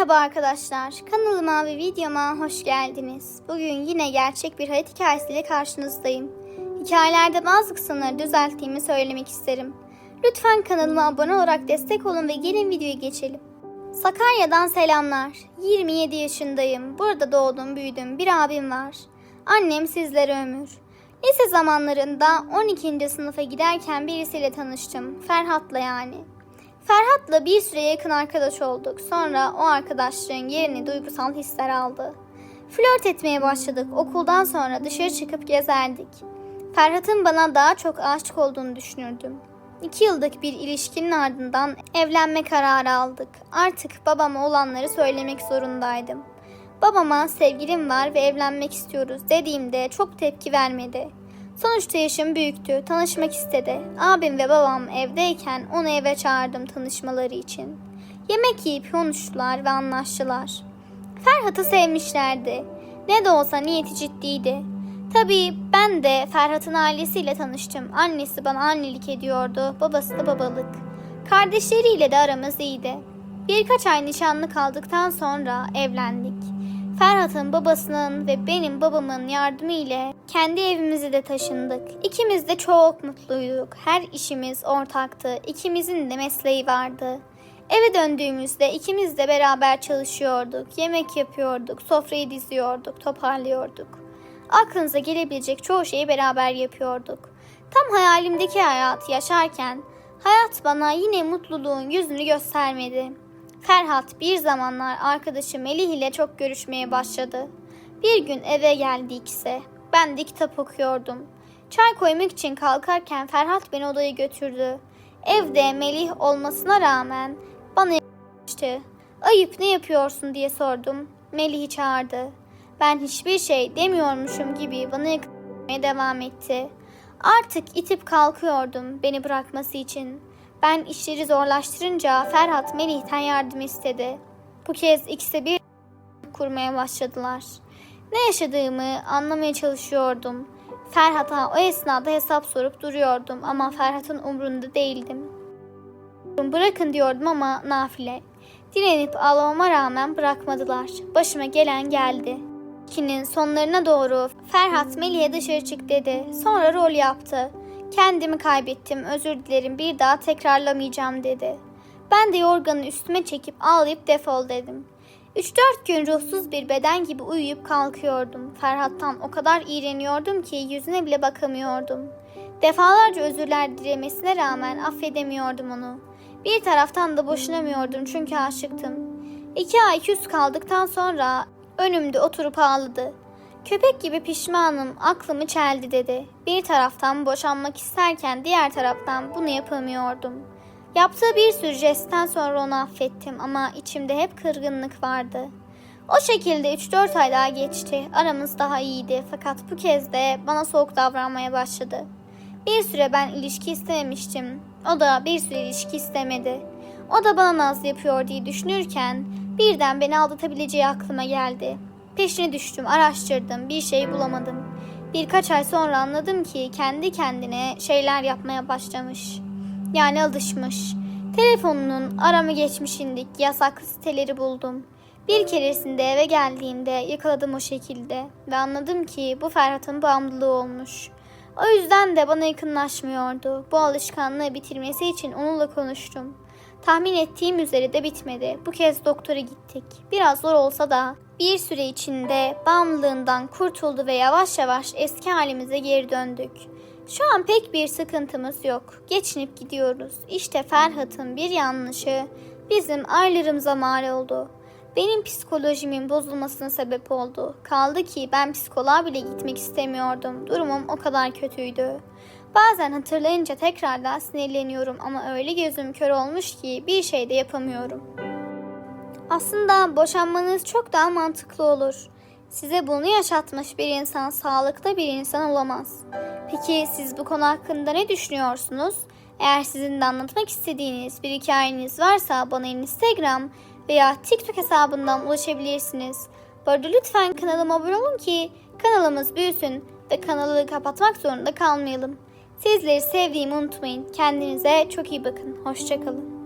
Merhaba arkadaşlar, kanalıma ve videoma hoş geldiniz. Bugün yine gerçek bir hayat hikayesiyle karşınızdayım. Hikayelerde bazı kısımları düzelttiğimi söylemek isterim. Lütfen kanalıma abone olarak destek olun ve gelin videoya geçelim. Sakarya'dan selamlar. 27 yaşındayım. Burada doğdum, büyüdüm. Bir abim var. Annem sizlere ömür. Lise zamanlarında 12. sınıfa giderken birisiyle tanıştım. Ferhat'la yani. Ferhat'la bir süre yakın arkadaş olduk. Sonra o arkadaşlığın yerini duygusal hisler aldı. Flört etmeye başladık. Okuldan sonra dışarı çıkıp gezerdik. Ferhat'ın bana daha çok aşık olduğunu düşünürdüm. İki yıllık bir ilişkinin ardından evlenme kararı aldık. Artık babama olanları söylemek zorundaydım. Babama sevgilim var ve evlenmek istiyoruz dediğimde çok tepki vermedi. Sonuçta yaşım büyüktü, tanışmak istedi. Abim ve babam evdeyken onu eve çağırdım tanışmaları için. Yemek yiyip konuştular ve anlaştılar. Ferhat'ı sevmişlerdi. Ne de olsa niyeti ciddiydi. Tabii ben de Ferhat'ın ailesiyle tanıştım. Annesi bana annelik ediyordu, babası da babalık. Kardeşleriyle de aramız iyiydi. Birkaç ay nişanlı kaldıktan sonra evlendik. Ferhat'ın babasının ve benim babamın yardımı ile kendi evimize de taşındık. İkimiz de çok mutluyduk. Her işimiz ortaktı. İkimizin de mesleği vardı. Eve döndüğümüzde ikimiz de beraber çalışıyorduk. Yemek yapıyorduk, sofrayı diziyorduk, toparlıyorduk. Aklınıza gelebilecek çoğu şeyi beraber yapıyorduk. Tam hayalimdeki hayatı yaşarken hayat bana yine mutluluğun yüzünü göstermedi. Ferhat bir zamanlar arkadaşı Melih ile çok görüşmeye başladı. Bir gün eve geldi ikisi. Ben de kitap okuyordum. Çay koymak için kalkarken Ferhat beni odaya götürdü. Evde Melih olmasına rağmen bana yaklaştı. Ayıp ne yapıyorsun diye sordum. Melih'i çağırdı. Ben hiçbir şey demiyormuşum gibi bana yaklaşmaya devam etti. Artık itip kalkıyordum beni bırakması için. Ben işleri zorlaştırınca Ferhat Melih'ten yardım istedi. Bu kez ikisi bir kurmaya başladılar. Ne yaşadığımı anlamaya çalışıyordum. Ferhat'a o esnada hesap sorup duruyordum ama Ferhat'ın umrunda değildim. Bırakın diyordum ama nafile. Direnip ağlamama rağmen bırakmadılar. Başıma gelen geldi. İlişkinin sonlarına doğru Ferhat Melih'e dışarı çık dedi. Sonra rol yaptı. Kendimi kaybettim, özür dilerim, bir daha tekrarlamayacağım dedi. Ben de yorganı üstüme çekip ağlayıp defol dedim. 3-4 gün ruhsuz bir beden gibi uyuyup kalkıyordum. Ferhat'tan o kadar iğreniyordum ki yüzüne bile bakamıyordum. Defalarca özürler dilemesine rağmen affedemiyordum onu. Bir taraftan da boşunamıyordum çünkü aşıktım. İki ay küs kaldıktan sonra önümde oturup ağladı. Köpek gibi pişmanım, aklımı çeldi dedi. Bir taraftan boşanmak isterken diğer taraftan bunu yapamıyordum. Yaptığı bir sürü jestten sonra onu affettim ama içimde hep kırgınlık vardı. O şekilde 3-4 ay daha geçti. Aramız daha iyiydi fakat bu kez de bana soğuk davranmaya başladı. Bir süre ben ilişki istememiştim. O da bir süre ilişki istemedi. O da bana naz yapıyor diye düşünürken birden beni aldatabileceği aklıma geldi. Peşine düştüm, araştırdım, bir şey bulamadım. Birkaç ay sonra anladım ki kendi kendine şeyler yapmaya başlamış. Yani alışmış. Telefonunun arama geçmişindik yasak siteleri buldum. Bir keresinde eve geldiğimde yakaladım o şekilde ve anladım ki bu Ferhat'ın bağımlılığı olmuş. O yüzden de bana yakınlaşmıyordu. Bu alışkanlığı bitirmesi için onunla konuştum. Tahmin ettiğim üzere de bitmedi. Bu kez doktora gittik. Biraz zor olsa da bir süre içinde bağımlılığından kurtuldu ve yavaş yavaş eski halimize geri döndük. Şu an pek bir sıkıntımız yok. Geçinip gidiyoruz. İşte Ferhat'ın bir yanlışı bizim ayrılığımıza mal oldu. Benim psikolojimin bozulmasına sebep oldu. Kaldı ki ben psikoloğa bile gitmek istemiyordum. Durumum o kadar kötüydü. Bazen hatırlayınca tekrardan sinirleniyorum ama öyle gözüm kör olmuş ki bir şey de yapamıyorum. Aslında boşanmanız çok daha mantıklı olur. Size bunu yaşatmış bir insan sağlıklı bir insan olamaz. Peki siz bu konu hakkında ne düşünüyorsunuz? Eğer sizin de anlatmak istediğiniz bir hikayeniz varsa bana Instagram veya TikTok hesabından ulaşabilirsiniz. Bu arada lütfen kanalıma abone olun ki kanalımız büyüsün ve kanalı kapatmak zorunda kalmayalım. Sizleri sevdiğimi unutmayın. Kendinize çok iyi bakın. Hoşçakalın.